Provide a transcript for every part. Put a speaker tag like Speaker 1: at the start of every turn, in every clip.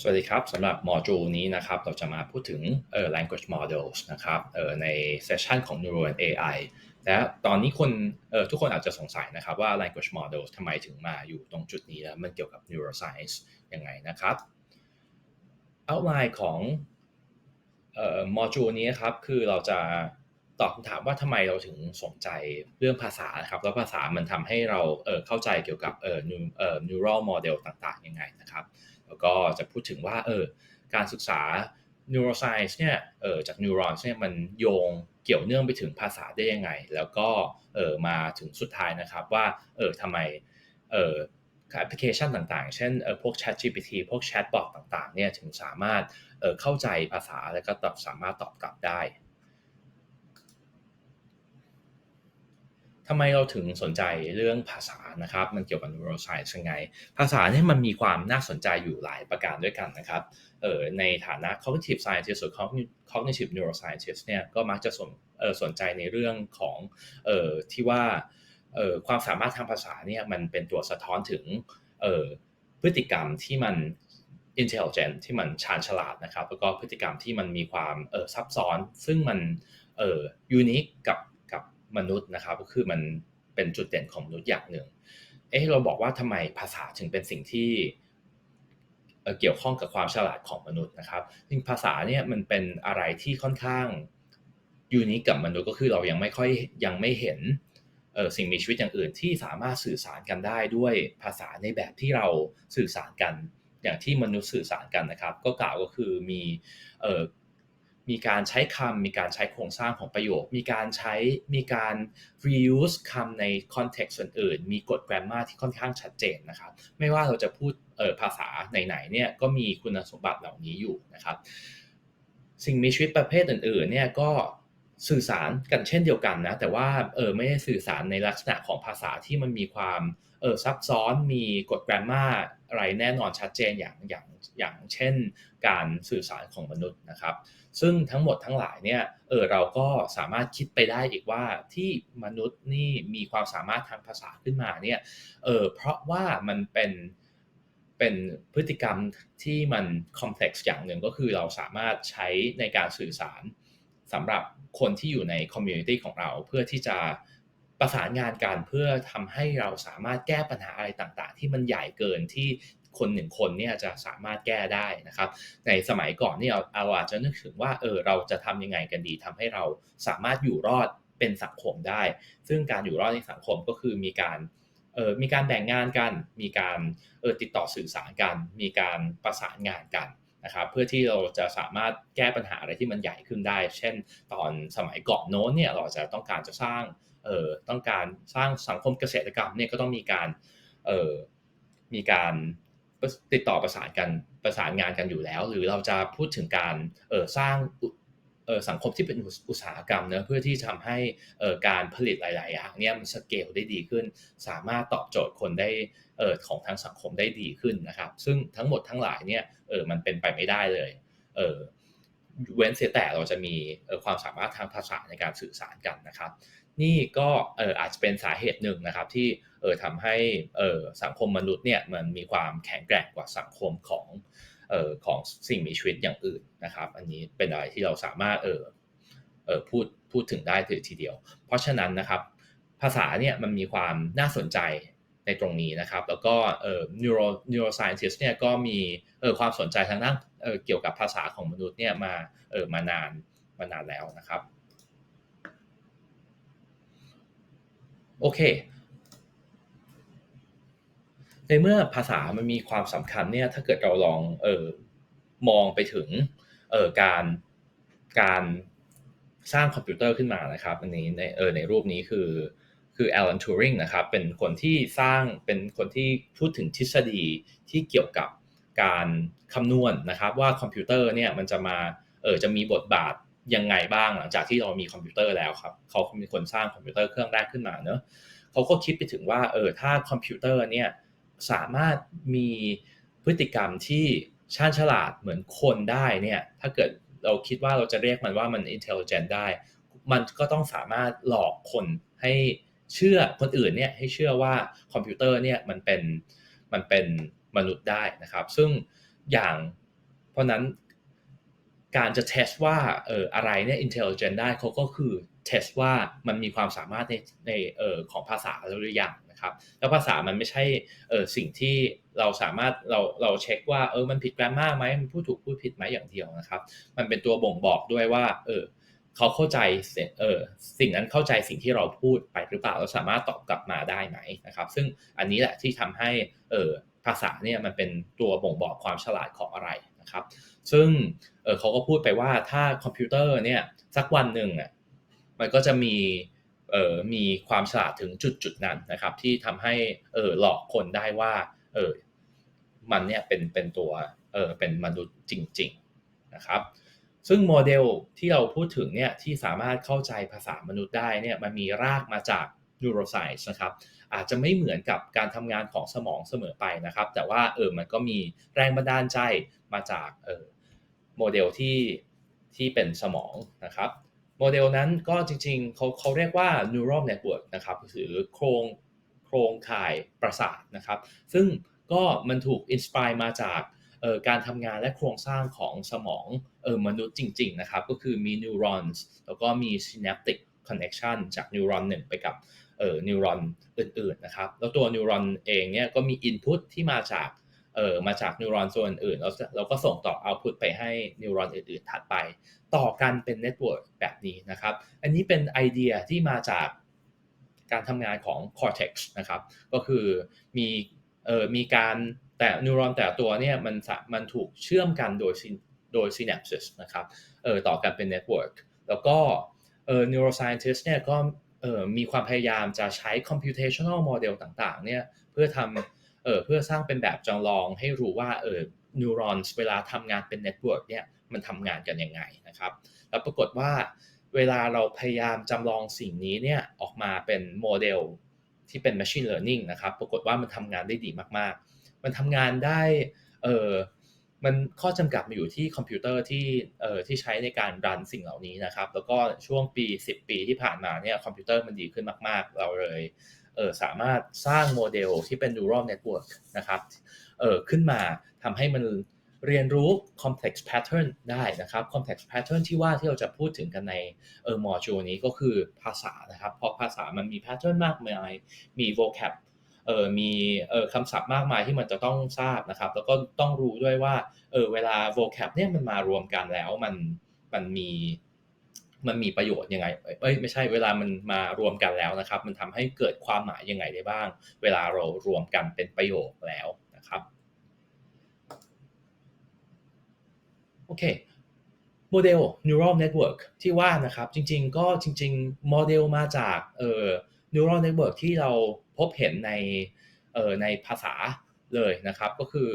Speaker 1: สวัสดีครับสำหรับโมดูนี้นะครับเราจะมาพูดถึงเอ่อ language models นะครับเอ่อในเซสชันของ Neural and AI และตอนนี้คนเอ่อทุกคนอาจจะสงสัยนะครับว่า language models ทำไมถึงมาอยู่ตรงจุดนี้แล้วมันเกี่ยวกับ neuroscience ยังไงนะครับ outline ของเอ่อโมดูนี้ครับคือเราจะตอบคำถามว่าทำไมเราถึงสนใจเรื่องภาษาครับแล้วภาษามันทำให้เราเอ่อเข้าใจเกี่ยวกับเอ่อ neural model ต่างๆยังไงนะครับ แล้วก็จะพูดถึงว่าเออการศึกษา neuroscience เนี่ยเออจาก neurons เนี่ยมันโยงเกี่ยวเนื่องไปถึงภาษาได้ยังไง แล้วก็เออมาถึงสุดท้ายนะครับว่าเออทำไมเออแอปพลิเคชันต่างๆ เช่นเออพวก Chat GPT พวก Chatbot ต่างๆเนี่ยถึงสามารถเออเข้าใจภาษาแล้วก็ตอบสามารถตอบกลับได้ ทำไมเราถึงสนใจเรื่องภาษานะครับ มันเกี่ยวกับ neuroscience ยังไง ภาษาเนี่ยมันมีความน่าสนใจอยู่หลายประการด้วยกันนะครับเออในฐานะ cognitive scientist หรือ cognitive neuroscientist เนี่ยก็มักจะสนเออสนใจในเรื่องของเออที่ว่าเออความสามารถทางภาษาเนี่ยมันเป็นตัวสะท้อนถึงเออพฤติกรรมที่มัน intelligent ที่มันชาญฉลาดนะครับ แล้วก็พฤติกรรมที่มันมีความเออซับซ้อน ซึ่งมันเออ unique กับ มนุษย์นะครับก็คือมันเป็นจุดเด่นของมนุษย์อย่างหนึ่งเอ๊ะเราบอกว่าทำไมภาษาถึงเป็นสิ่งที่เกี่ยวข้องกับความฉลาดของมนุษย์นะครับจริงภาษาเนี่ยมันเป็นอะไรที่ค่อนข้างยูนิคกับมนุษย์ก็คือเรายังไม่ค่อยยังไม่เห็นสิ่งมีชีวิตอย่างอื่นที่สามารถสื่อสารกันได้ด้วยภาษาในแบบที่เราสื่อสารกัน อย่างที่มนุษย์สื่อสารกันนะครับ ก็กล่าวก็คือมี มีการใช้คำมีการใช้โครงสร้างของประโยค มีการใช้มีการ reuse คำใน context อื่นๆมีกฎ grammar ที่ค่อนข้างชัดเจนนะครับ ไม่ว่าเราจะพูดออภาษาไหนๆเนี่ยก็มีคุณสมบัติเหล่านี้อยู่นะครับ สิ่งมีชีวิตประเภทอื่นๆเนี่ยก็สื่อสารกันเช่นเดียวกันนะ แต่ว่าเออไม่ได้สื่อสารในลักษณะของภาษาที่มันมีความเออซับซ้อนมีกฎ grammar อะไรแน่นอนชัดเจนอย่างอย่างอย่างเช่น การสื่อสารของมนุษย์นะครับ ซึ่งทั้งหมดทั้งหลายเนี่ยเออเราก็สามารถคิดไปได้อีกว่าที่มนุษย์นี่มีความสามารถทางภาษาขึ้นมาเนี่ยเออเพราะว่ามันเป็นเป็นพฤติกรรมที่มันคอมเพล็กซ์อย่างหนึ่งก็คือเราสามารถใช้ในการสื่อสารสำหรับคนที่อยู่ในคอมมูนิตี้ของเราเพื่อที่จะ ประสานงานกันเพื่อทำให้เราสามารถแก้ปัญหาอะไรต่างๆ ที่มันใหญ่เกินที่คนหนึ่งคนเนี่ยจะสามารถแก้ได้นะครับ ในสมัยก่อนเนี่เราเราอาจจะนึกถึงว่าเออเราจะทำยังไงกันดีทำให้เราสามารถอยู่รอดเป็นสังคมได้ ซึ่งการอยู่รอดในสังคมก็คือมีการเออมีการแบ่งงานกัน มีการเออติดต่อสื่อสารกัน มีการประสานงานกันนะครับเพื่อที่เราจะสามารถแก้ปัญหาอะไรที่มันใหญ่ขึ้นได้ เช่น ตอนสมัยก่อนโน้นเนี่ยเราจะต้องการจะสร้าง เอ่อต้องการสร้างสังคมเกษตรกรรมเนี่ยก็ต้องมีการเอ่อมีการติดต่อประสานกันประสานงานกันอยู่แล้ว หรือเราจะพูดถึงการเออสร้างเออสังคมที่เป็นอุตสาหกรรมเนะเพื่อที่ทำให้เออการผลิตหลาย ๆ อย่างเนี่ยมันสเกลได้ดีขึ้น สามารถตอบโจทย์คนได้เออของทางสังคมได้ดีขึ้นนะครับ ซึ่งทั้งหมดทั้งหลายเนี่ยเออมันเป็นไปไม่ได้เลยเออเว้นเสียแต่เราจะมีความสามารถทางภาษาในการสื่อสารกันนะครับ นี่ก็เอออาจจะเป็นสาเหตุหนึ่งนะครับที่เออทำให้เออสังคมมนุษย์เนี่ยมันมีความแข็งแกร่งกว่าสังคมของเออของสิ่งมีชีวิตอย่างอื่นนะครับ อันนี้เป็นอะไรที่เราสามารถเออเออพูดพูดถึงได้ถือทีเดียว เพราะฉะนั้นนะครับ ภาษาเนี่ยมันมีความน่าสนใจในตรงนี้นะครับ แล้วก็เอ่อ neuro neuroscientist เนี่ยก็มีเอ่อความสนใจทางด้านเอ่อเกี่ยวกับภาษาของมนุษย์เนี่ยมาเอ่อมานานมานานแล้วนะครับ โอเค ในเมื่อภาษามันมีความสำคัญเนี่ย ถ้าเกิดเราลองเออมองไปถึงเออการการสร้างคอมพิวเตอร์ขึ้นมานะครับอันนี้ในเออในรูปนี้คือคือแอลันทูริงนะครับเป็นคนที่สร้างเป็นคนที่พูดถึงทฤษฎีที่เกี่ยวกับการคำนวณนนะครับว่าคอมพิวเตอร์เนี่ยมันจะมาเออจะมีบทบาท ยังไงบ้างหลังจากที่เรามีคอมพิวเตอร์แล้วครับเขาเป็นคนสร้างคอมพิวเตอร์เครื่องแรกขึ้นมาเนอะเขาก็คิดไปถึงว่าเออถ้าคอมพิวเตอร์เนี่ยสามารถมีพฤติกรรมที่ชาญฉลาดเหมือนคนได้เนี่ยถ้าเกิดเราคิดว่าเราจะเรียกมันว่ามัน intelligent ได้ มันก็ต้องสามารถหลอกคนให้เชื่อคนอื่นเนี่ยให้เชื่อว่าคอมพิวเตอร์เนี่ยมันเป็นมันเป็นมนุษย์ได้นะครับ ซึ่งอย่างเพราะนั้น การจะเทสว่าเอออะไรเนี่ย intelligent ได้เขาก็คือเทสว่ามันมีความสามารถในในเออของภาษาหรือยังนะครับ แล้วภาษามันไม่ใช่เออสิ่งที่เราสามารถเราเราเช็คว่าเออมันผิดแกรมมาไหมมันพูดถูกพูดผิดไหมอย่างเดียวนะครับ มันเป็นตัวบ่งบอกด้วยว่าเออเขาเข้าใจเออสิ่งนั้นเข้าใจสิ่งที่เราพูดไปหรือเปล่าเราสามารถตอบกลับมาได้ไหมนะครับ ซึ่งอันนี้แหละที่ทำให้เออภาษาเนี่ยมันเป็นตัวบ่งบอกความฉลาดของอะไร นะครับ ซึ่งเเขาก็พูดไปว่าถ้าคอมพิวเตอร์เนี่ยสักวันหนึ่งอะมันก็จะมีเออมีความฉลาดถึงจุดจุดนั้นนะครับ ที่ทำให้เออหลอกคนได้ว่าเออมันเนี่ยเป็นเป็นตัวเออเป็นมนุษย์จริง ๆนะครับ ซึ่งโมเดลที่เราพูดถึงเนี่ยที่สามารถเข้าใจภาษามนุษย์ได้เนี่ยมันมีรากมาจาก neuroscience นะครับอาจจะไม่เหมือนกับการทำงานของสมองเสมอไปนะครับ แต่ว่าเออมันก็มีแรงบันดาลใจมาจากเออโมเดลที่ที่เป็นสมองนะครับโมเดลนั้นก็จริงๆเขาเขาเรียกว่า neural network นะครับหรือโครงโครงข่ายประสาทนะครับ ซึ่งก็มันถูกอินสปายมาจากการทำงานและโครงสร้างของสมองเออมนุษย์จริงๆนะครับ ก็คือมีนิวรอนส์แล้วก็มี synaptic connection จากนิวรอนหนึ่งไปกับ เอ่อนิวรอนอื่นๆนะครับแล้วตัวนิวรอนเองเนี่ยก็มีอินพุตที่มาจากเอ่อมาจากนิวรอนส่วนอื่นแล้วเราก็ส่งต่อเอาพุตไปให้นิวรอนอื่นๆถัดไป ต่อกันเป็นเน็ตเวิร์กแบบนี้นะครับ อันนี้เป็นไอเดียที่มาจากการทำงานของ cortex นะครับ ก็คือมีเอ่อมีการแต่นิวรอนแต่ตัวเนี่ยมันมันถูกเชื่อมกันโดยโดย synapses นะครับเออต่อกันเป็น network แล้วก็เอ่อ neuroscientist เนี่ยก็ มีความพยายามจะใช้ computational model ต่างๆเนี่ยเพื่อทำเออเพื่อสร้างเป็นแบบจำลองให้รู้ว่าเออ neurons เวลาทำงานเป็น network เนี่ยมันทำงานกันยังไงนะครับ แล้วปรากฏว่าเวลาเราพยายามจำลองสิ่งนี้เนี่ยออกมาเป็นโมเดลที่เป็น machine learning นะครับ ปรากฏว่ามันทำงานได้ดีมากๆ มันทำงานได้เออ มันข้อจำกัดมาอยู่ที่คอมพิวเตอร์ที่เอ่อที่ใช้ในการรันสิ่งเหล่านี้นะครับ แล้วก็ช่วงปี 10 ปีที่ผ่านมาเนี่ยคอมพิวเตอร์มันดีขึ้นมาก ๆ เราเลยเออสามารถสร้างโมเดลที่เป็น neural network นะครับเออขึ้นมาทำให้มันเรียนรู้ complex pattern ได้นะครับ complex pattern ที่ว่าที่เราจะพูดถึงกันในเออโมดูนี้ก็คือภาษานะครับ เพราะภาษามันมี pattern มากมาย มี vocab เออมีเออคำศัพท์มากมายที่มันจะต้องทราบนะครับ แล้วก็ต้องรู้ด้วยว่าเออเวลา vocab เนี่ยมันมารวมกันแล้วมันมันมีมันมีประโยชน์ยังไงเอ้ยไม่ใช่เวลามันมารวมกันแล้วนะครับ มันทำให้เกิดความหมายยังไงได้บ้าง เวลาเรารวมกันเป็นประโยคแล้วนะครับโอเคโมเดล neural network ที่ว่านะครับจริงๆ ก็จริงๆโมเดลมาจากเอ่อ neural network ที่เรา พบเห็นในเอ่อในภาษาเลยนะครับ ก็คือ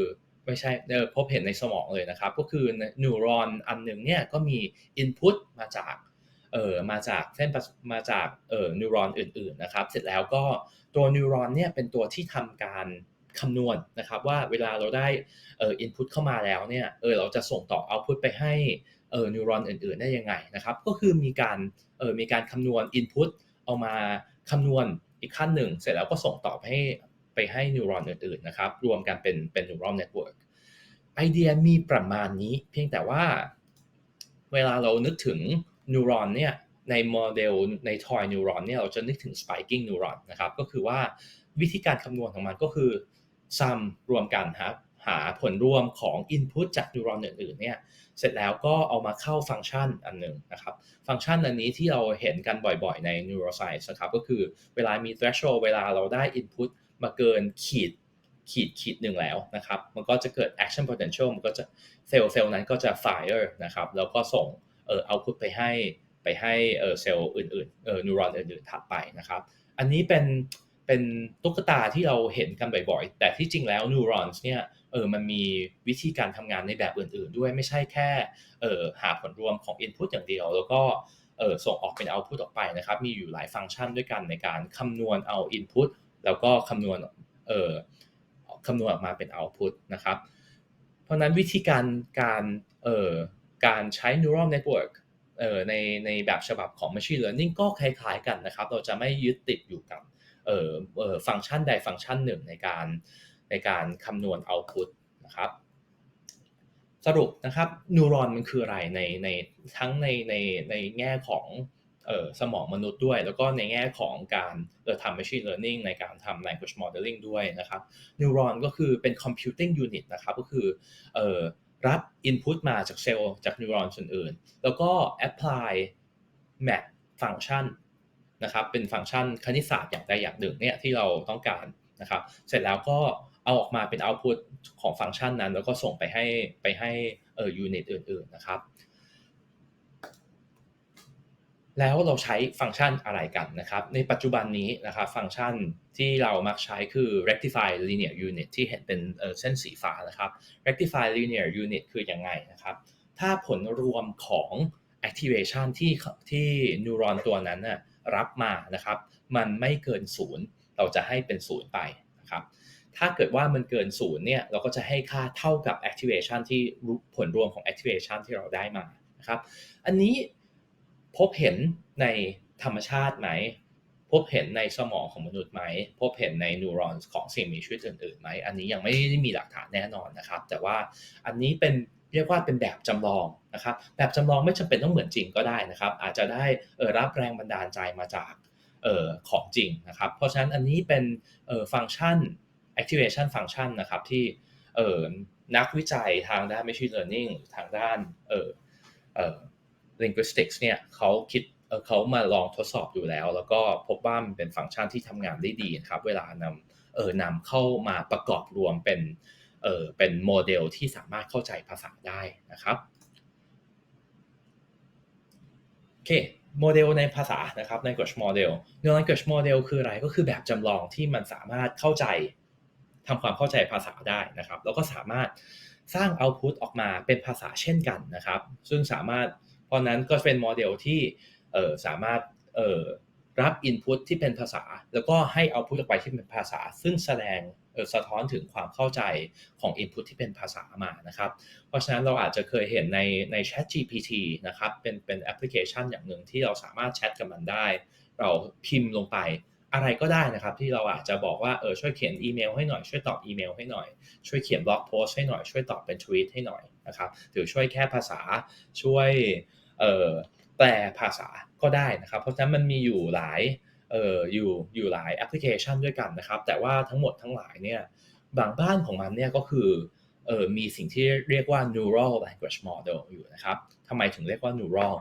Speaker 1: ไม่ใช่เออพบเห็นในสมองเลยนะครับ ก็คือนิวรอนอันหนึ่งเนี่ยก็มี input มาจากเอ่อมาจากเส้นมาจากเอ่อนิวรอนอื่นๆนะครับ เสร็จแล้วก็ตัวนิวรอนเนี่ยเป็นตัวที่ทำการคำนวณนะครับว่าเวลาเราได้เอ่อ input เข้ามาแล้วเนี่ยเออเราจะส่งต่อ output ไปให้เออนิวรอนอื่นๆได้ยังไงนะครับ ก็คือมีการเออมีการคำนวณ input เอามาคำนวณ อีกขั้นหนึ่งเสร็จแล้วก็ส่งต่อให้ไปให้นิวรอนอื่นๆนะครับ รวมกันเป็นเป็นนิวรอนเน็ตเวิร์กไอเดียมีประมาณนี้ เพียงแต่ว่า เวลาเรานึกถึงนิวรอนเนี่ยในโมเดลในทอยนิวรอนเนี่ยเราจะนึกถึง spiking neuron นะครับก็คือว่าวิธีการคำนวณของมันก็คือซัมรวมกันครับหาผลรวมของ Input จากนิวรอนอื่นๆเนี่ย เสร็จแล้วก็เอามาเข้าฟังก์ชันอันหนึ่งนะครับ ฟังก์ชันอันนี้ที่เราเห็นกันบ่อยๆใน neuroscience นะครับก็คือเวลามี threshold เวลาเราได้ input มาเกินขีดขีดขีดหนึ่งแล้วนะครับ มันก็จะเกิด action potential มันก็จะเซลล์เซลล์นั้นก็จะ fire นะครับ แล้วก็ส่งเอ่อ output ไปให้ไปให้เอ่อเซลล์อื่นๆเอ่อนิวรอนอื่นๆถัดไปนะครับ อันนี้เป็น เป็นตุ๊กตาที่เราเห็นกันบ่อยๆ แต่ที่จริงแล้วนิวรอนเนี่ยเออมันมีวิธีการทำงานในแบบอื่นๆ ด้วยไม่ใช่แค่เออหาผลรวมของ Input อย่างเดียว แล้วก็เออส่งออกเป็น Output ออกไปนะครับ มีอยู่หลายฟังก์ชันด้วยกันในการคำนวณเอา Input แล้วก็คำนวณเออคำนวณออกมาเป็น output นะครับ เพราะนั้นวิธีการการเออการใช้ neural network เออในในแบบฉบับของ machine learning ก็คล้ายๆกันนะครับ เราจะไม่ยึดติดอยู่กับ ฟังก์ชันใดฟังก์ชันหนึ่งในการในการคำนวณ output นะครับสรุปนะครับนิวรอนมันคืออะไรในในทั้งในในในแง่ของเอ่อสมองมนุษย์ด้วย แล้วก็ในแง่ของการเอ่อทำ machine learning ในการทำ language modeling ด้วยนะครับนิวรอนก็คือเป็น computing unit นะครับก็คือเอ่อรับ input มาจากเซลล์จากนิวรอนส่วนอื่น แล้วก็ apply map function นะครับเป็นฟังก์ชันคณิตศาสตร์อย่างใดอย่างหนึ่งเนี่ยที่เราต้องการนะครับเสร็จแล้วก็เอาออกมาเป็น output ของฟังก์ชันนั้น แล้วก็ส่งไปให้ไปให้เอ่อยูนิตอื่นๆนะครับ แล้วเราใช้ฟังก์ชันอะไรกันนะครับ ในปัจจุบันนี้นะครับฟังก์ชันที่เรามักใช้คือ rectify linear unit ที่เห็นเป็นเส้นสีฟ้านะครับ rectify linear unit คือยังไงนะครับ ถ้าผลรวมของ activation ที่ที่นิวรอนตัวนั้นน่ะ รับมานะครับ มันไม่เกินศูนย์เราจะให้เป็นศูนย์ไปนะครับ ถ้าเกิดว่ามันเกินศูนย์เนี่ยเราก็จะให้ค่าเท่ากับ activation ที่ผลรวมของ activation ที่เราได้มานะครับ อันนี้พบเห็นในธรรมชาติไหม พบเห็นในสมองของมนุษย์ไหม พบเห็นในนิวรอนของสิ่งมีชีวิตอื่นๆไหม อันนี้ยังไม่ได้มีหลักฐานแน่นอนนะครับ แต่ว่าอันนี้เป็น เรียกว่าเป็นแบบจำลองนะครับ แบบจำลองไม่จำเป็นต้องเหมือนจริงก็ได้นะครับ อาจจะได้รับแรงบันดาลใจมาจากออของจริงนะครับ เพราะฉะนั้นอันนี้เป็นฟังก์ชัน activation function นะครับที่นักวิจัยทางด้าน machine learning ทางด้านเออเออ linguistics เนี่ยเขาคิดเขามาลองทดสอบอยู่แล้ว แล้วก็พบว่ามันเป็นฟังก์ชันที่ทำงานได้ดีนะครับ เวลานำเออนำเข้ามาประกอบรวมเป็น เออเป็นโมเดลที่สามารถเข้าใจภาษาได้นะครับโอเคโมเดลในภาษานะครับ language model neural language model คืออะไรก็คือแบบจำลองที่มันสามารถเข้าใจทำความเข้าใจภาษาได้นะครับ แล้วก็สามารถสร้าง output ออกมาเป็นภาษาเช่นกันนะครับ ซึ่งสามารถเพราะนั้นก็เป็นโมเดลที่เออสามารถเออรับ input ที่เป็นภาษา แล้วก็ให้ output ออกไปที่เป็นภาษา ซึ่งแสดง สะท้อนถึงความเข้าใจของ input ที่เป็นภาษามานะครับ เพราะฉะนั้นเราอาจจะเคยเห็นในใน Chat GPT นะครับเป็นเป็นแอปพลิเคชันอย่างหนึ่งที่เราสามารถแชทกับมันได้ เราพิมพ์ลงไปอะไรก็ได้นะครับ ที่เราอาจจะบอกว่าเออช่วยเขียนอีเมลให้หน่อยช่วยตอบอีเมลให้หน่อย ช่วยเขียนบล็อกโพสให้หน่อยช่วยตอบเป็นทวีตให้หน่อยนะครับหรือช่วยแค่ภาษาช่วยออแปลภาษาก็ได้นะครับ เพราะฉะนั้นมันมีอยู่หลาย เอ่ออยู่อยู่หลายแอปพลิเคชันด้วยกันนะครับ แต่ว่าทั้งหมดทั้งหลายเนี่ยบางบ้านของมันเนี่ยก็คือเออมีสิ่งที่เรียกว่า neural language model อยู่นะครับทำไมถึงเรียกว่า neural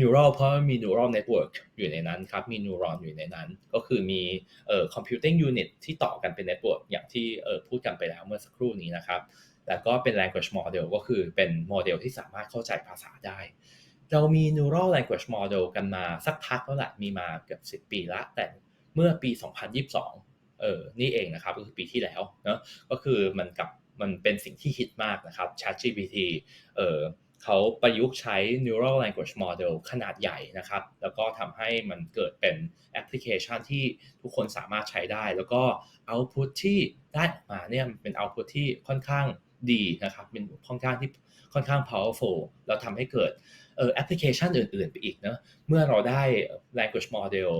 Speaker 1: neural เพราะมี neural network อยู่ในนั้นครับ มี neuron อยู่ในนั้น ก็คือมีเอ่อ computing unit ที่ต่อกันเป็น network อย่างที่เอ่อพูดกันไปแล้วเมื่อสักครู่นี้นะครับ แล้วก็เป็น language model ก็คือเป็นโมเดลที่สามารถเข้าใจภาษาได้ เรามี neural language model กันมาสักพักแล้วแหละมีมาเกือบ10 ปีละ แต่เมื่อปี 2022 เออ นี่เองนะครับ ก็คือปีที่แล้วเนาะก็คือมันกับมันเป็นสิ่งที่ฮิตมากนะครับ ChatGPT เออเขาประยุกต์ใช้ neural language model ขนาดใหญ่นะครับ แล้วก็ทำให้มันเกิดเป็นแอปพลิเคชันที่ทุกคนสามารถใช้ได้ แล้วก็ output ที่ได้ออกมาเนี่ยเป็น output ที่ค่อนข้างดีนะครับ เป็นค่อนข้างที่ค่อนข้าง powerful แล้วทำให้เกิด แอปพลิเคชันอื่น ๆ ไปอีกเนะเมื่อเราได้ language model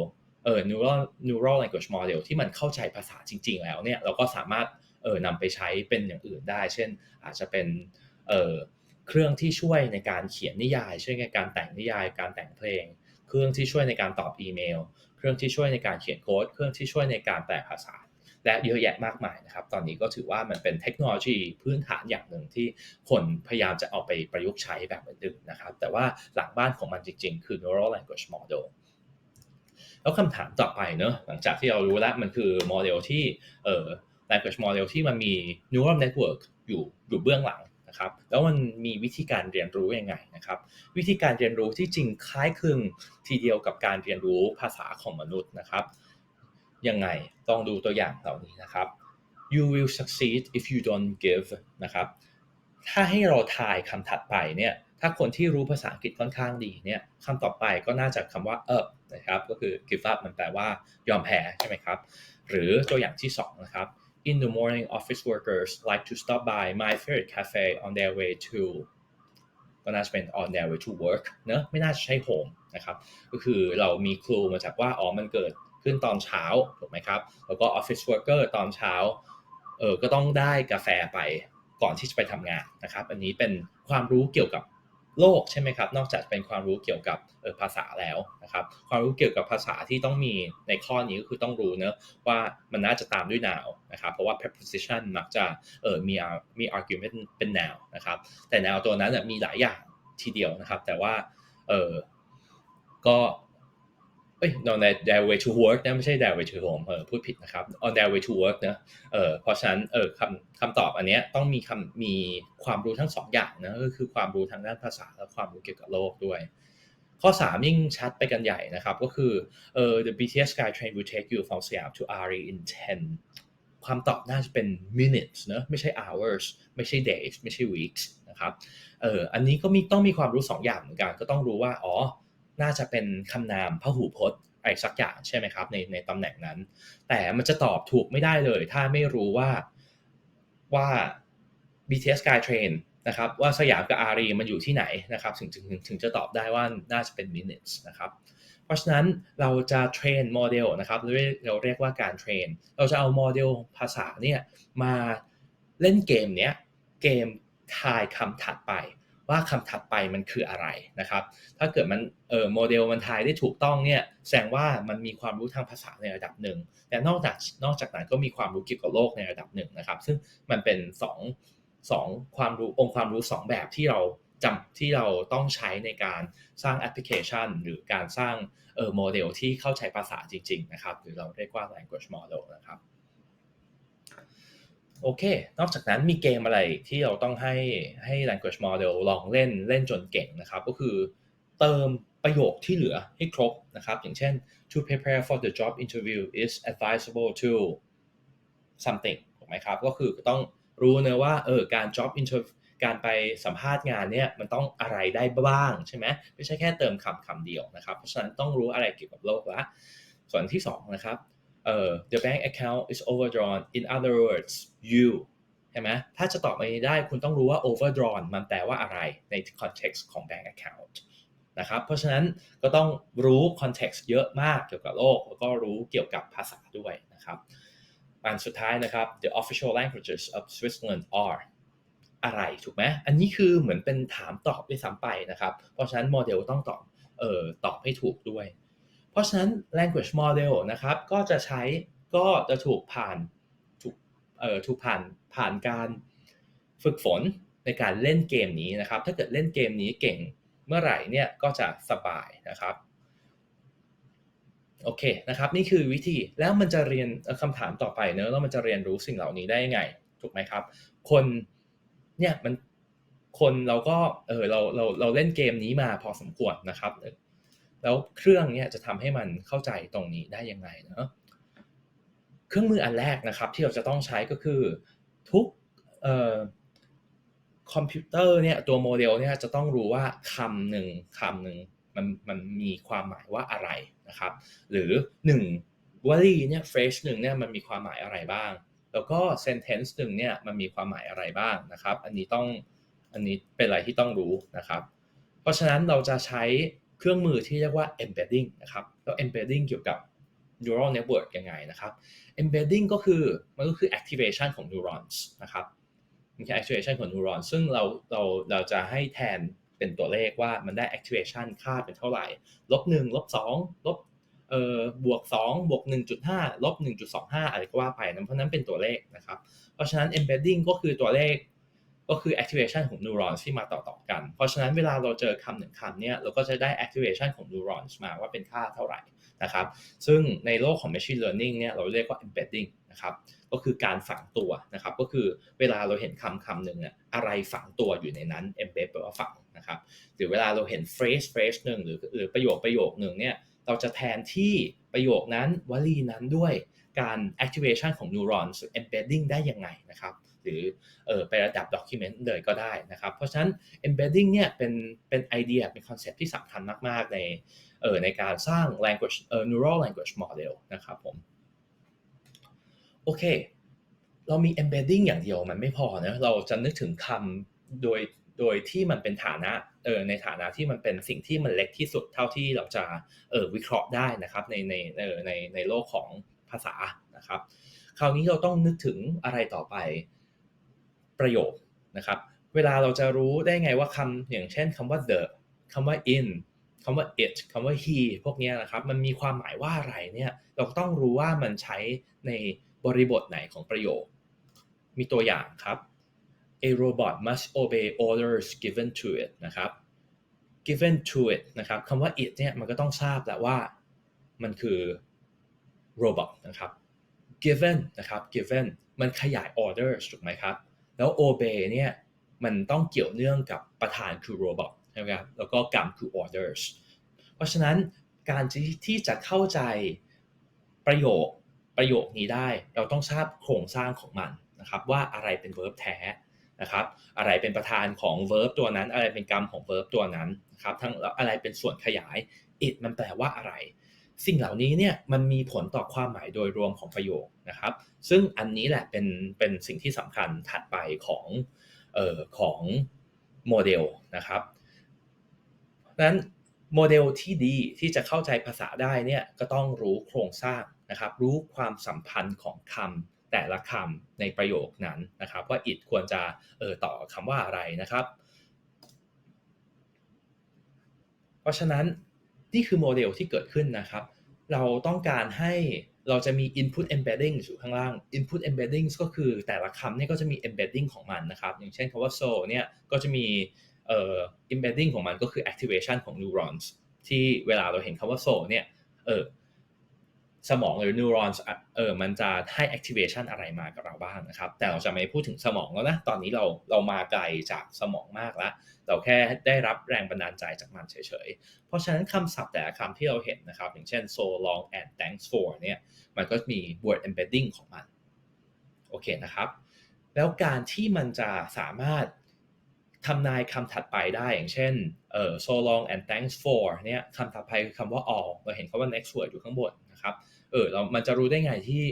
Speaker 1: เอ่อ neural neural language model ที่มันเข้าใจภาษาจริง ๆ แล้วเนี่ยเราก็สามารถเอ่อนำไปใช้เป็นอย่างอื่นได้ เช่น อาจจะเป็นเอ่อเครื่องที่ช่วยในการเขียนนิยายช่วยในการแต่งนิยาย การแต่งเพลง เครื่องที่ช่วยในการตอบอีเมล เครื่องที่ช่วยในการเขียนโค้ด เครื่องที่ช่วยในการแปลภาษา และเยอะแยะมากมายนะครับ ตอนนี้ก็ถือว่ามันเป็นเทคโนโลยีพื้นฐานอย่างหนึ่งที่คนพยายามจะเอาไปประยุกต์ใช้แบบอื่นๆนะครับ แต่ว่าหลังบ้านของมันจริงๆ คือ neural language model แล้วคำถามต่อไปเนอะหลังจากที่เรารู้แล้วมันคือโมเดลที่เอ่อ language model ที่มันมี neural network อยู่อยู่เบื้องหลังนะครับแล้วมันมีวิธีการเรียนรู้ยังไงนะครับ วิธีการเรียนรู้ที่จริงคล้ายคลึงทีเดียวกับการเรียนรู้ภาษาของมนุษย์นะครับ ยังไงต้องดูตัวอย่างเหล่านี้นะครับ you will succeed if you don't give นะครับถ้าให้เราทายคำถัดไปเนี่ยถ้าคนที่รู้ภาษาอังกฤษค่อนข้างดีเนี่ยคำต่อไปก็น่าจะคำว่า up นะครับก็คือ give up มันแปลว่ายอมแพ้ใช่ไหมครับ หรือตัวอย่างที่2นะครับ in the morning office workers like to stop by my favorite cafe on their way to ก็น่าจะเป็น on their way to work เนอะไม่น่าจะใช่ home นะครับ ก็คือเรามีครูมาจากว่าอ๋อมันเกิด ขึ้นตอนเช้าถูกไหมครับ แล้วก็ office worker ตอนเช้าเออก็ต้องได้กาแฟไปก่อนที่จะไปทำงานนะครับ อันนี้เป็นความรู้เกี่ยวกับโลกใช่ไหมครับ นอกจากเป็นความรู้เกี่ยวกับภาษาแล้วนะครับ ความรู้เกี่ยวกับภาษาที่ต้องมีในข้อนี้ก็คือต้องรู้เนะว่ามันน่าจะตามด้วย now นะครับ เพราะว่า preposition มักจะเออมีมี argument เป็น now นะครับ แต่ now ตัวนั้นมีหลายอย่างทีเดียวนะครับ แต่ว่าเออก็ เอ้ย on their way to work นะไม่ใช่ their way to home เออพูดผิดนะครับ on their way to work นะเออเพราะฉะนั้นเออคำคำตอบอันเนี้ยต้องมีคำมีความรู้ทั้งสองอย่างนะก็คือความรู้ทางด้านภาษาและความรู้เกี่ยวกับโลกด้วย ข้อ 3 ยิ่งชัดไปกันใหญ่นะครับก็คือเออ the BTS Skytrain will take you from Siam to Ari in 10ความตอบน่าจะเป็น minutes นะไม่ใช่ hours ไม่ใช่ days ไม่ใช่ weeks นะครับเอออันนี้ก็มีต้องมีความรู้ 2 อย่างเหมือนกันก็ต้องรู้ว่าอ๋อ น่าจะเป็นคำนามพหูพจน์อะไรสักอย่างใช่ไหมครับในในตำแหน่งนั้น แต่มันจะตอบถูกไม่ได้เลย ถ้าไม่รู้ว่าว่า BTS Skytrain นะครับว่าสยามกับอารีมันอยู่ที่ไหนนะครับถึงถึงถึงจะตอบได้ว่าน่าจะเป็น minutes นะครับเพราะฉะนั้นเราจะเทรนโมเดลนะครับเราเรียกว่าการเทรน เราจะเอาโมเดลภาษาเนี่ยมาเล่นเกมเนี้ยเกมทายคำถัดไป ว่าคำถัดไปมันคืออะไรนะครับ ถ้าเกิดมันเออโมเดลมันทายได้ถูกต้องเนี่ยแสดงว่ามันมีความรู้ทางภาษาในระดับหนึ่งแต่นอกจากนอกจากนั้นก็มีความรู้เกี่ยวกับโลกในระดับหนึ่งนะครับ ซึ่งมันเป็น2องสองความรู้องค์ความรู้ 2 แบบที่เราจำที่เราต้องใช้ในการสร้างแอปพลิเคชัน หรือการสร้างเออโมเดลที่เข้าใจภาษาจริง ๆ นะครับ หรือเราเรียกว่า language model นะครับ โอเค นอกจากนั้นมีเกมอะไรที่เราต้องให้ให้ language model ลองเล่นเล่นจนเก่งนะครับ ก็คือเติมประโยคที่เหลือให้ครบนะครับ อย่างเช่น to prepare for the job interview is advisable to something ถูกไหมครับ ก็คือต้องรู้เนะว่าเออการ job interview การไปสัมภาษณ์งานเนี่ยมันต้องอะไรได้บ้างใช่ไหมไม่ใช่แค่เติมคำคำเดียวนะครับ เพราะฉะนั้นต้องรู้อะไรเกี่ยวกับโลกละส่วนที่2นะครับ เอ่อ the bank account is overdrawn in other words you ใช่ไหมถ้าจะตอบมานี้ได้คุณต้องรู้ว่า overdrawn มันแปลว่าอะไรใน context ของ bank account นะครับ เพราะฉะนั้นก็ต้องรู้ context เยอะมากเกี่ยวกับโลก แล้วก็รู้เกี่ยวกับภาษาด้วยนะครับ อันสุดท้ายนะครับ the official languages of Switzerland are อะไรถูกไหมอันนี้คือเหมือนเป็นถามตอบด้วยซ้ำไปนะครับ เพราะฉะนั้นโมเดลต้องตอบเอ่อตอบให้ถูกด้วย เพราะฉะนั้น language model นะครับก็จะใช้ก็จะถูกผ่านถูกเอ่อถูกผ่านผ่านการฝึกฝนในการเล่นเกมนี้นะครับ ถ้าเกิดเล่นเกมนี้เก่งเมื่อไหร่เนี่ยก็จะสบายนะครับโอเคนะครับนี่คือวิธีแล้วมันจะเรียนคำถามต่อไปเนอะแล้วมันจะเรียนรู้สิ่งเหล่านี้ได้ยังไงถูกไหมครับ คนเนี่ยมันคนเราก็เออเราเราเราเล่นเกมนี้มาพอสมควรนะครับ แล้วเครื่องเนี่ยจะทำให้มันเข้าใจตรงนี้ได้ยังไงเนาะเครื่องมืออันแรกนะครับที่เราจะต้องใช้ก็คือทุกออคอมพิวเตอร์เนี่ยตัวโมเดลเนี่ยจะต้องรู้ว่าคำหนึ่งคำหนึ่งมันมันมีความหมายว่าอะไรนะครับ หรือ1วลีเนี่ย phrase หนึ่งเนี่ยมันมีความหมายอะไรบ้าง แล้วก็ sentence หนึ่งเนี่ยมันมีความหมายอะไรบ้างนะครับ อันนี้ต้องอันนี้เป็นอะไรที่ต้องรู้นะครับ เพราะฉะนั้นเราจะใช้ เครื่องมือที่เรียกว่า embedding นะครับแล้ว embedding เกี่ยวกับ neural network ยังไงนะครับ embedding ก็คือมันก็คือ activation ของ neurons นะครับมันคือ activation ของ neuron ซึ่งเราเราเราจะให้แทนเป็นตัวเลขว่ามันได้ activation ค่าเป็นเท่าไหร่ลบ1ลบ2ลบเอ่อบวก2บวก1.5ลบ1.25 อะไรก็ว่าไปนะเพราะนั้นเป็นตัวเลขนะครับ เพราะฉะนั้น embedding ก็คือตัวเลข ก็คือ activation ของ neurons ที่มาต่อๆกัน เพราะฉะนั้นเวลาเราเจอคำหนึ่งคำเนี่ยเราก็จะได้ activation ของ neurons มาว่าเป็นค่าเท่าไหร่นะครับ ซึ่งในโลกของ machine learning เนี่ยเราเรียกว่า embedding นะครับก็คือการฝังตัวนะครับ ก็คือเวลาเราเห็นคำคำหนึ่งอะอะไรฝังตัวอยู่ในนั้น embed แปลว่าฝังนะครับ หรือเวลาเราเห็น phrase phrase หนึ่งหรือหรือประโยคประโยคหนึ่งเนี่ยเราจะแทนที่ประโยคนั้นวลีนั้นด้วยการ activation ของ neurons embedding ได้ยังไงนะครับ หรือเออไประดับ document เลยก็ได้นะครับ เพราะฉะนั้น embedding เนี่ยเป็นเป็นไอเดียเป็นคอนเซ็ปที่สำคัญมาก ๆ ในเออในการสร้าง language เออ neural language model นะครับผมโอเค เรามี embedding อย่างเดียวมันไม่พอนะเราจะนึกถึงคำโดยโดยที่มันเป็นฐานะเออในฐานะที่มันเป็นสิ่งที่มันเล็กที่สุดเท่าที่เราจะเออวิเคราะห์ได้นะครับในในเออในในโลกของภาษานะครับ คราวนี้เราต้องนึกถึงอะไรต่อไป ประโยคนะครับ เวลาเราจะรู้ได้ไงว่าคำอย่างเช่นคำว่า the คำว่า in คำว่า it คำว่า he พวกนี้นะครับ มันมีความหมายว่าอะไรเนี่ย เราต้องรู้ว่ามันใช้ในบริบทไหนของประโยค มีตัวอย่างครับ a robot must obey orders given to it นะครับ given to it นะครับคำว่า it เนี่ยมันก็ต้องทราบแหละว่ามันคือ robot นะครับ given นะครับ given มันขยาย orders ถูกไหมครับ แล้ว obey เนี่ยมันต้องเกี่ยวเนื่องกับประธานคือ robot ใช่ไหมครับแล้วก็กรรมคือ orders เพราะฉะนั้นการที่จะเข้าใจประโยคประโยคนี้ได้ เราต้องทราบโครงสร้างของมันนะครับว่าอะไรเป็น verb แท้นะครับอะไรเป็นประธานของ verb ตัวนั้น อะไรเป็นกรรมของ verb ตัวนั้นนะครับทั้งอะไรเป็นส่วนขยาย it มันแปลว่าอะไร สิ่งเหล่านี้เนี่ยมันมีผลต่อความหมายโดยรวมของประโยค นะครับ ซึ่งอันนี้แหละเป็นเป็นสิ่งที่สำคัญถัดไปของเอ่อของโมเดลนะครับนั้นโมเดลที่ดีที่จะเข้าใจภาษาได้เนี่ยก็ต้องรู้โครงสร้างนะครับ รู้ความสัมพันธ์ของคำแต่ละคำในประโยคนั้นนะครับ ว่า it ควรจะเออต่อคำว่าอะไรนะครับ เพราะฉะนั้นนี่คือโมเดลที่เกิดขึ้นนะครับ เราต้องการให้ เราจะมี input embedding อยู่ข้างล่าง input embedding ก็คือแต่ละคำเนี่ยก็จะมี embedding ของมันนะครับ อย่างเช่นคำว่า so เนี่ยก็จะมีเอ่อ embedding ของมันก็คือ activation ของ neurons ที่เวลาเราเห็นคำว่า so เนี่ยเออ สมองหรือ neurons เออมันจะให้ activation อะไรมากับเราบ้างนะครับ แต่เราจะไม่พูดถึงสมองแล้วนะ ตอนนี้เราเรามาไกลจากสมองมากแล้ว เราแค่ได้รับแรงบันดาลใจจากมันเฉยๆ เพราะฉะนั้นคำศัพท์แต่ละคำที่เราเห็นนะครับ อย่างเช่น so long and thanks for เนี่ยมันก็มี word embedding ของมัน โอเคนะครับ แล้วการที่มันจะสามารถทำนายคำถัดไปได้อย่างเช่นเออ so long and thanks for เนี่ยคำถัดไปคือคำว่า all เราเห็นคำว่า next word อยู่ข้างบนนะครับ เออเรามันจะรู้ได้ไงที่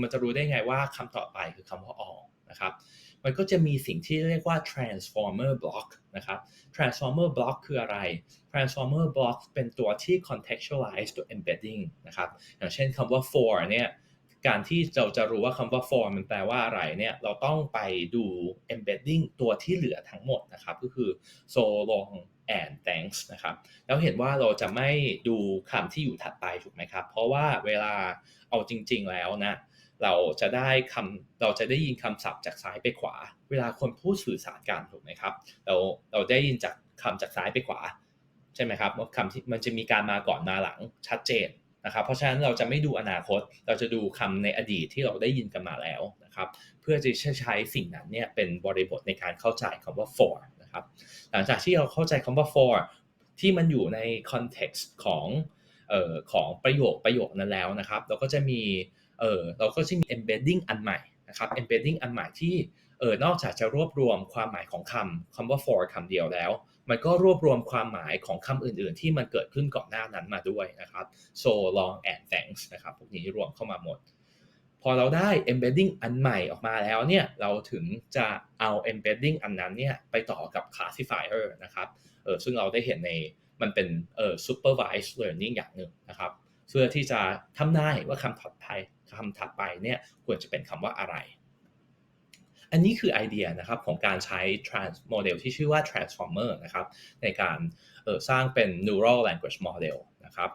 Speaker 1: มันจะรู้ได้ไงว่าคำต่อไปคือคำว่าออกนะครับ มันก็จะมีสิ่งที่เรียกว่า transformer block นะครับ transformer block คืออะไร transformer block เป็นตัวที่ contextualize ตัว embedding นะครับ อย่างเช่นคำว่า for เนี่ย การที่เราจะรู้ว่าคำว่า for มันแปลว่าอะไรเนี่ยเราต้องไปดู embedding ตัวที่เหลือทั้งหมดนะครับก็คือ so long and thanks นะครับแล้วเห็นว่าเราจะไม่ดูคำที่อยู่ถัดไปถูกไหมครับ เพราะว่าเวลาเอาจริง ๆ แล้วนะเราจะได้คำเราจะได้ยินคำศัพท์จากซ้ายไปขวา เวลาคนพูดสื่อสารกันถูกไหมครับเราเราได้ยินจากคำจากซ้ายไปขวา ใช่ไหมครับคำที่มันจะมีการมาก่อนมาหลังชัดเจน นะครับเพราะฉะนั้นเราจะไม่ดูอนาคต เราจะดูคำในอดีตที่เราได้ยินกันมาแล้วนะครับเพื่อจะใช้สิ่งนั้นเนี่ยเป็นบริบทในการเข้าใจคำว่า for นะครับหลังจากที่เราเข้าใจคำว่า for ที่มันอยู่ใน context ของเอ่อของประโยคประโยคนั้นแล้วนะครับ เราก็จะมีเออเราก็จะมี embedding อันใหม่นะครับ embedding อันใหม่ที่เออนอกจากจะรวบรวมความหมายของคำคำว่า for คำเดียวแล้ว มันก็รวบรวมความหมายของคำอื่นๆ ที่มันเกิดขึ้นก่อนหน้านั้นมาด้วยนะครับ so long and thanks นะครับพวกนี้รวมเข้ามาหมด พอเราได้ embedding อันใหม่ออกมาแล้วเนี่ยเราถึงจะเอา embedding อันนั้นเนี่ยไปต่อกับ classifier นะครับเออซึ่งเราได้เห็นในมันเป็นเออ supervised learning อย่างหนึ่งนะครับเพื่อที่จะทำนายว่าคำถัดไปคำถัดไปเนี่ยควรจะเป็นคำว่าอะไร อันนี้คือไอเดียนะครับของการใช้ trans model ที่ชื่อว่า transformer นะครับในการออสร้างเป็น neural language model นะครับ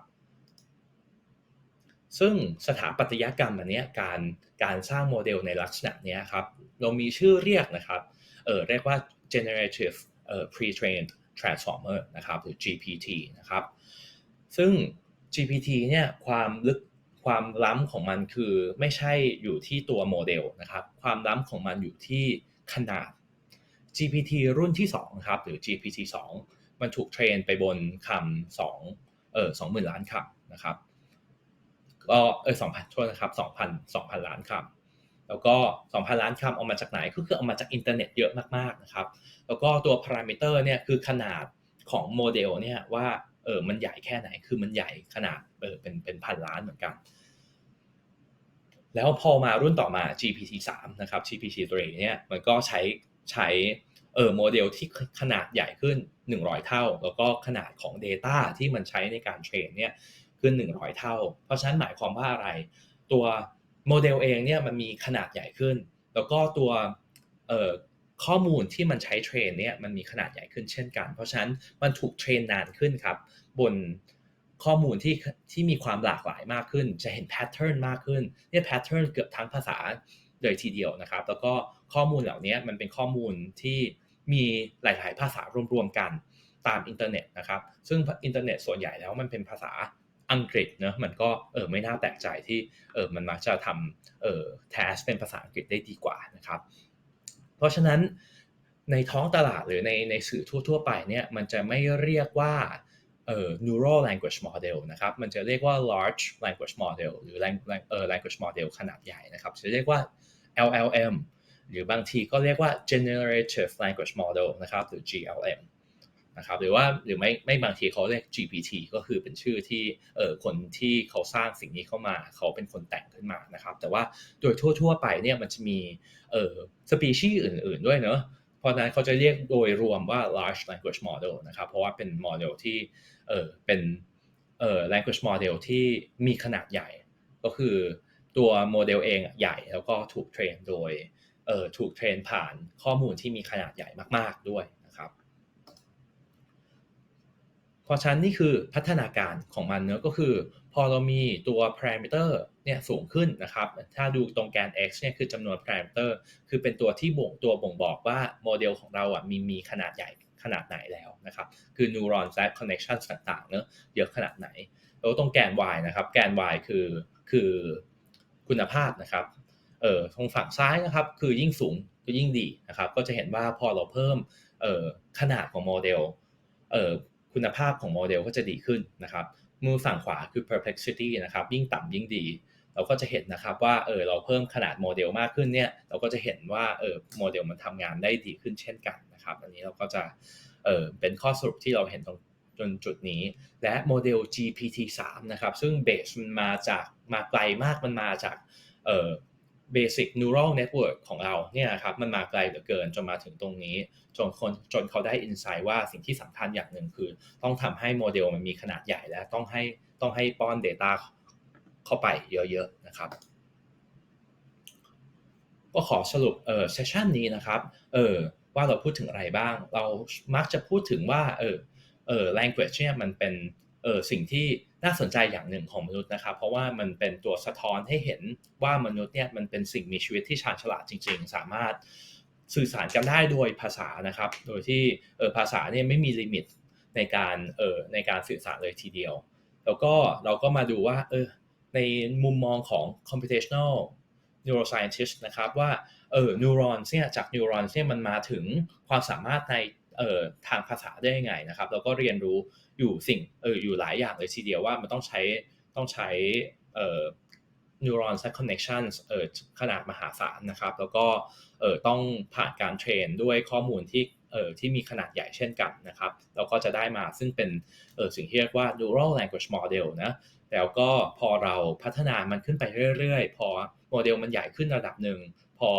Speaker 1: ซึ่งสถาปัตยกรรมอันนี้การการสร้างโมเดลในลักษณะนี้ครับเรามีชื่อเรียกนะครับเออเรียกว่า generative เอ่อ pre-trained transformer นะครับหรือ GPT นะครับซึ่ง GPT เนี่ยความลึก ความล้ำของมันคือไม่ใช่อยู่ที่ตัวโมเดลนะครับ ความล้ำของมันอยู่ที่ขนาด GPT รุ่นที่2ครับหรือ GPT 2 มันถูกเทรนไปบนคำสองเออสองหมื่นล้านคำนะครับก็เออสองพันโทษนะครับสองพันสองพันล้านคำแล้วก็สองพันล้านคำเอามาจากไหนก็คือเอามาจากอินเทอร์เน็ตเยอะมากๆนะครับ แล้วก็ตัวพารามิเตอร์เนี่ยคือขนาดของโมเดลเนี่ยว่า เออมันใหญ่แค่ไหนคือมันใหญ่ขนาดเออเป็นเป็นพันล้านเหมือนกัน แล้วพอมารุ่นต่อมา GPT 3นะครับ GPT 3เนี่ยมันก็ใช้ใช้เออโมเดลที่ขนาดใหญ่ขึ้น 100 เท่า แล้วก็ขนาดของ Data ที่มันใช้ในการเทรนเนี่ยขึ้น 100 เท่า เพราะฉะนั้นหมายความว่าอะไร ตัวโมเดลเองเนี่ยมันมีขนาดใหญ่ขึ้น แล้วก็ตัวเอ่อ ข้อมูลที่มันใช้เทรนเนี่ยมันมีขนาดใหญ่ขึ้นเช่นกัน เพราะฉะนั้นมันถูกเทรนนานขึ้นครับ บนข้อมูลที่ที่มีความหลากหลายมากขึ้น จะเห็นแพทเทิร์นมากขึ้นเนี่ยแพทเทิร์นเกือบทั้งภาษาเลยทีเดียวนะครับ แล้วก็ข้อมูลเหล่านี้มันเป็นข้อมูลที่มีหลาย ๆ ภาษารวม ๆ กันตามอินเทอร์เน็ตนะครับ ซึ่งอินเทอร์เน็ตส่วนใหญ่แล้วมันเป็นภาษาอังกฤษเนอะมันก็เออไม่น่าแปลกใจที่เออมันมักจะทำเออแทสเป็นภาษาอังกฤษได้ดีกว่านะครับ เพราะฉะนั้นในท้องตลาดหรือในในสื่อทั่ว ๆ ไปเนี่ยมันจะไม่เรียกว่าเอ่อ neural language model นะครับ มันจะเรียกว่า large language model หรือ language model ขนาดใหญ่นะครับ จะเรียกว่า LLM หรือบางทีก็เรียกว่า generative language model นะครับ หรือ GLM นะครับหรือว่าหรือไม่ไม่บางทีเขาเรียก GPT ก็คือเป็นชื่อที่เออคนที่เขาสร้างสิ่งนี้เข้ามา เขาเป็นคนแต่งขึ้นมานะครับ แต่ว่าโดยทั่ว ๆ ไปเนี่ยมันจะมีเออสปีชีส์อื่น ๆ ด้วยเนอะเพราะนั้นเขาจะเรียกโดยรวมว่า large language model นะครับ เพราะว่าเป็นโมเดลที่เออเป็นเออ language model ที่มีขนาดใหญ่ ก็คือตัวโมเดลเองใหญ่แล้วก็ถูกเทรนโดยเออถูกเทรนผ่านข้อมูลที่มีขนาดใหญ่มาก ๆด้วยนะครับ เพราะฉะนั้นนี่คือพัฒนาการของมันเนอะก็คือ พอเรามีตัว parameter เนี่ยสูงขึ้นนะครับ ถ้าดูตรงแกน x เนี่ยคือจำนวน parameter คือเป็นตัวที่บ่งตัวบ่งบอกว่าโมเดลของเราอะมีมีขนาดใหญ่ขนาดไหนแล้วนะครับ คือ neuron และ connection ต่างๆเนอะเยอะขนาดไหน แล้วตรงแกน y นะครับ แกน y คือคือคุณภาพนะครับ เอ่อตรงฝั่งซ้ายนะครับ คือยิ่งสูงก็ยิ่งดีนะครับ ก็จะเห็นว่าพอเราเพิ่มเอ่อขนาดของโมเดลเอ่อ คุณภาพของโมเดลก็จะดีขึ้นนะครับมือฝั่งขวาคือ perplexity นะครับยิ่งต่ำยิ่งดี เราก็จะเห็นนะครับว่าเออเราเพิ่มขนาดโมเดลมากขึ้นเนี่ยเราก็จะเห็นว่าเออโมเดลมันทำงานได้ดีขึ้นเช่นกันนะครับอันนี้เราก็จะเออเป็นข้อสรุปที่เราเห็นตรงจนจุดนี้ และโมเดล GPT-3 นะครับซึ่งเบสมันมาจากมาไกลมากมันมาจากเออ basic neural network ของเราเนี่ยครับมันมาไกลเหลือเกินจนมาถึงตรงนี้ จนคนจนเขาได้ insight ว่าสิ่งที่สำคัญอย่างหนึ่งคือ ต้องทำให้โมเดลมันมีขนาดใหญ่และต้องให้ต้องให้ป้อน Data เข้าไปเยอะๆนะครับ ก็ขอสรุปเออเซสชันนี้นะครับเออว่าเราพูดถึงอะไรบ้าง เรามักจะพูดถึงว่าเออเออ language เนี่ยมันเป็นเออสิ่งที่ น่าสนใจอย่างหนึ่งของมนุษย์นะครับ เพราะว่ามันเป็นตัวสะท้อนให้เห็นว่ามนุษย์เนี่ยมันเป็นสิ่งมีชีวิตที่ชาญฉลาดจริง ๆ สามารถสื่อสารกันได้โดยภาษานะครับ โดยที่เออภาษาเนี่ยไม่มีลิมิตในการเออในการสื่อสารเลยทีเดียว แล้วก็เราก็มาดูว่าเออในมุมมองของ computational neuroscientist นะครับว่าเออ neurons เนี่ยจาก neurons เนี่ยมันมาถึงความสามารถใน เอ่อทางภาษาได้ยังไงนะครับ แล้วก็เรียนรู้อยู่สิ่งเอออยู่หลายอย่างเลยทีเดียวว่ามันต้องใช้ต้องใช้เอ่อ neurons และ connections เออขนาดมหาศาลนะครับ แล้วก็เออต้องผ่านการเทรนด้วยข้อมูลที่เออที่มีขนาดใหญ่เช่นกันนะครับแล้วก็จะได้มาซึ่งเป็นเออสิ่งที่เรียกว่า neural language model นะแล้วก็พอเราพัฒนามันขึ้นไปเรื่อยๆ พอโมเดลมันใหญ่ขึ้นระดับหนึ่ง พอ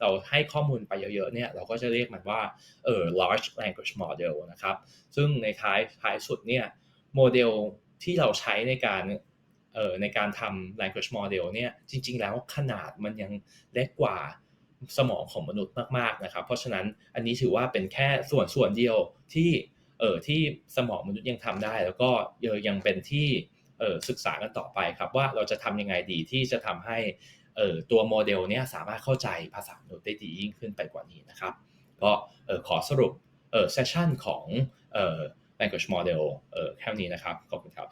Speaker 1: เราให้ข้อมูลไปเยอะๆเนี่ยเราก็จะเรียกมันว่าเออ large language model นะครับซึ่งในท้ายท้ายสุดเนี่ยโมเดลที่เราใช้ในการเอ่อในการทำ language model เนี่ยจริง ๆ แล้วขนาดมันยังเล็กกว่าสมองของมนุษย์มากๆนะครับ เพราะฉะนั้นอันนี้ถือว่าเป็นแค่ส่วนส่วนเดียวที่เออที่สมองมนุษย์ยังทำได้ แล้วก็ยังเป็นที่เออศึกษากันต่อไปครับว่าเราจะทำยังไงดีที่จะทำให้ เออตัวโมเดลเนี้ยสามารถเข้าใจภาษามนุษย์ได้ดียิ่งขึ้นไปกว่านี้นะครับก็เออขอสรุปเออเซสชันของเออ language model เออแค่นี้นะครับ ขอบคุณครับ